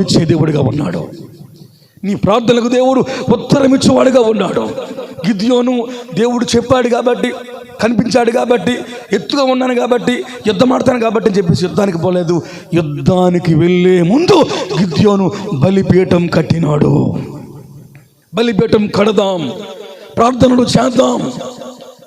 ఇచ్చే దేవుడిగా ఉన్నాడు. నీ ప్రార్థనలకు దేవుడు ఉత్తరం ఇచ్చేవాడుగా ఉన్నాడు. గిద్యోను దేవుడు చెప్పాడు కాబట్టి కనిపించాడు కాబట్టి ఎత్తుగా ఉన్నాను కాబట్టి యుద్ధం ఆడతాను కాబట్టి అని చెప్పేసి యుద్ధానికి పోలేదు. యుద్ధానికి వెళ్ళే ముందు గిద్యోను బలిపీఠం కట్టినాడు. బలిపీఠం కడదాం. ప్రార్థనలు చేద్దాం.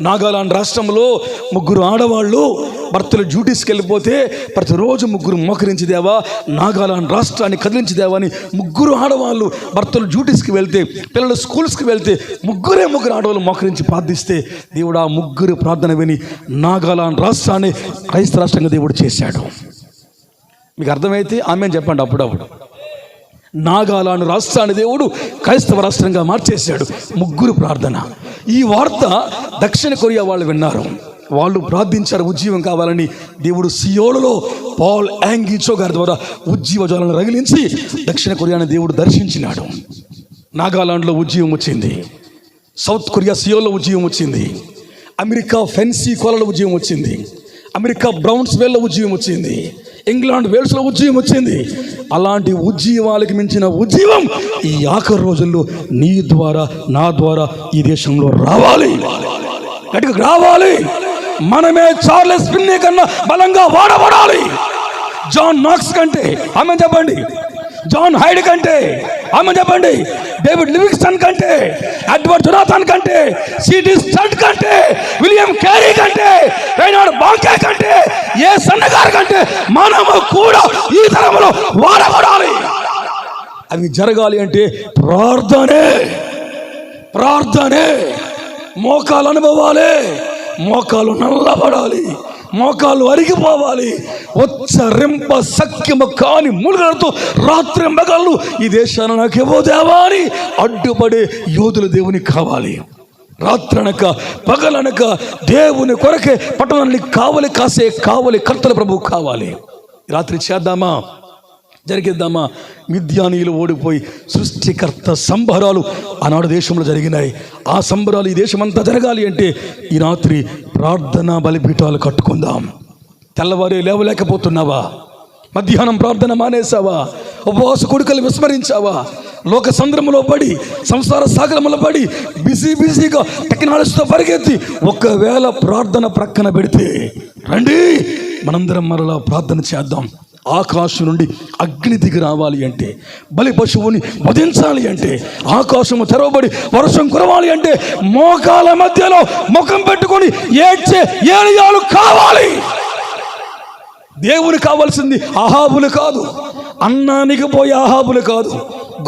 నాగాలాండ్ రాష్ట్రంలో ముగ్గురు ఆడవాళ్ళు భర్తలు డ్యూటీస్కి వెళ్ళిపోతే ప్రతిరోజు ముగ్గురు మోకరించిదేవా? నాగాలాండ్ రాష్ట్రాన్ని కదిలించిదేవా అని ముగ్గురు ఆడవాళ్ళు భర్తలు డ్యూటీస్కి వెళ్తే పిల్లలు స్కూల్స్కి వెళ్తే ముగ్గురే ముగ్గురు ఆడవాళ్ళు మోకరించి ప్రార్థిస్తే దేవుడు ఆ ముగ్గురు ప్రార్థన విని నాగాలాండ్ రాష్ట్రాన్ని క్రైస్తవ రాష్ట్రంగా దేవుడు చేశాడు. మీకు అర్థమైతే ఆమె చెప్పండి అప్పుడప్పుడు. నాగాలాండ్ రాష్ట్రాన్ని దేవుడు క్రైస్తవ రాష్ట్రంగా మార్చేశాడు. ముగ్గురు ప్రార్థన. ఈ వార్త దక్షిణ కొరియా వాళ్ళు విన్నారు. వాళ్ళు ప్రార్థించారు ఉజ్జీవం కావాలని దేవుడు సియోలలో పాల్ యాంగిచో గారి ద్వారా ఉజ్జీవ జ్వాలను రగిలించి దక్షిణ కొరియాని దేవుడు దర్శించినాడు. నాగాలాండ్లో ఉజ్జీవం వచ్చింది. సౌత్ కొరియా సియోల్లో ఉజ్జీవం వచ్చింది. అమెరికా ఫెన్సీ కోలలో ఉజ్జీవం వచ్చింది. అమెరికా బ్రౌన్స్ వేల్లో ఉజ్జీవం వచ్చింది. ఇంగ్లాండ్ వేల్స్లో ఉజ్జీవం వచ్చింది. అలాంటి ఉజ్జీవాలకు మించిన ఉజ్జీవం ఈ ఆఖరి రోజుల్లో నీ ద్వారా నా ద్వారా ఈ దేశంలో రావాలి. గట్టిగా రావాలి. మనమే చార్లెస్ పిన్నే కన్నా బలంగా వాడబడాలి. జాన్ నాక్స్ కంటే ఆమె చెప్పండి. జాన్ హైడ్ కంటే ఆమె చెప్పండి. డేవిడ్ లివింగ్స్టన్ కంటే అడ్వర్డ్ జొనాథన్ కంటే సిటీ స్టడ్ కంటే విలియం క్యారీ కంటే రైనాడ్ బాంకే కంటే ఏ సన్నగారు కంటే మా కూడా ఈ తరంలో వాడబడాలి అది జరగాలి అంటే ప్రార్థనే ప్రార్థనే. మోకాలు అనుభవాలే మోకాలు నల్లబడాలి మోకాలు అరిగిపోవాలి. రింప సఖ్యము కాని ములుగలతో రాత్రి మగళ్ళు ఈ దేశాన్ని నాకు ఇవ్వదేవా అని అడ్డుపడే యోధుల దేవుని కావాలి. రాత్రనక పగలనక దేవుని కొరకే పట్టణాన్ని కావలి కాసే కావలి కర్తల ప్రభు కావాలి. రాత్రి చేద్దామా? జరిగిద్దామా? మిథ్యానీయులు ఓడిపోయి సృష్టికర్త సంబరాలు ఆనాడు దేశంలో జరిగినాయి. ఆ సంబరాలు ఈ దేశమంతా జరగాలి అంటే ఈ రాత్రి ప్రార్థనా బలిపీఠాలు కట్టుకుందాం. తెల్లవారే లేవలేకపోతున్నావా? మధ్యాహ్నం ప్రార్థన మానేసావా ఉపవాస కొడుకలు విస్మరించావా? లోక సంద్రములో పడి సంసార సాగరములో పడి బిజీ బిజీగా టెక్నాలజీతో పరిగెత్తి ఒకవేళ ప్రార్థన ప్రక్కన పెడితే రండి మనందరం మరలా ప్రార్థన చేద్దాం. ఆకాశం నుండి అగ్ని దిగి రావాలి అంటే బలి పశువుని వధించాలి అంటే ఆకాశము తెరవబడి వర్షం కురవాలి అంటే మోకాల మధ్యలో ముఖం పెట్టుకొని ఏడ్చే ఏలియాలు కావాలి. దేవుని కావాల్సింది అహాబులు కాదు అన్నానికి పోయే అహాబులు కాదు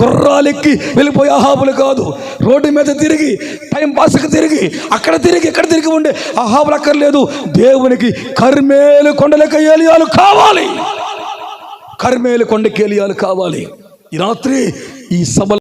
గుర్రాలెక్కి వెళ్ళిపోయే అహాబులు కాదు రోడ్డు మీద తిరిగి టైం పాస్కి తిరిగి అక్కడ తిరిగి ఇక్కడ తిరిగి ఉండే అహాబులు అక్కర్లేదు. దేవునికి కర్మేలు కొండలెక్క ఏలియాలు కావాలి. కర్మేలు కొండకేలియాలు కావాలి. ఈ రాత్రి ఈ సభ